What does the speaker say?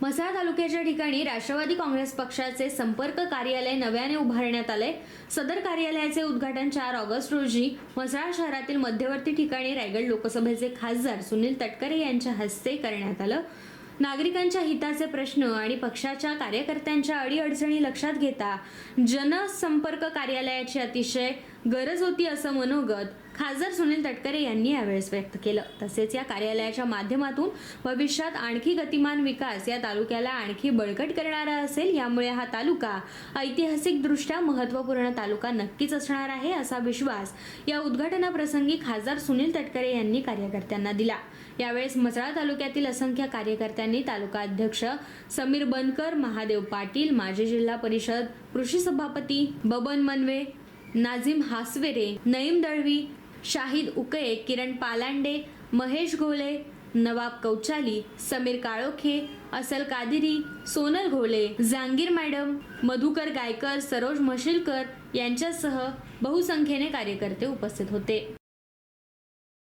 म्हसळा तालुक्याच्या ठिकाणी राष्ट्रवादी काँग्रेस पक्षाचे संपर्क कार्यालय नव्याने उभारण्यात आले. सदर कार्यालयाचे उद्घाटन चार ऑगस्ट रोजी म्हसळा शहरातील मध्यवर्ती ठिकाणी रायगड लोकसभेचे खासदार सुनील तटकरे यांच्या हस्ते करण्यात आलं. नागरिकांच्या हिताचे प्रश्न आणि पक्षाच्या कार्यकर्त्यांच्या अडीअडचणी लक्षात घेता जनसंपर्क कार्यालयाची अतिशय गरज होती असं मनोगत खासदार सुनील तटकरे यांनी यावेळेस व्यक्त केलं. तसेच या कार्यालयाच्या माध्यमातून भविष्यात आणखी गतिमान विकास या तालुक्याला आणखी बळकट करणारा असेल यामुळे हा तालुका ऐतिहासिकदृष्ट्या महत्त्वपूर्ण तालुका नक्कीच असणार आहे असा विश्वास या उद्घाटनाप्रसंगी खासदार सुनील तटकरे यांनी कार्यकर्त्यांना दिला. यावेळेस मसळा तालुक्यातील असंख्य कार्यकर्त्यांनी तालुका अध्यक्ष समीर बनकर महादेव पाटील माजी जिल्हा परिषद कृषी सभापती बबन मनवे नाझीम हासवेरे नईम दळवी शाहिद उकये किरण पालांडे महेश घोले नवाब कौचाली समीर काळोखे असल कादिरी सोनल घोले जांगीर मॅडम मधुकर गायकर सरोज म्हशीलकर यांच्यासह बहुसंख्येने कार्यकर्ते उपस्थित होते.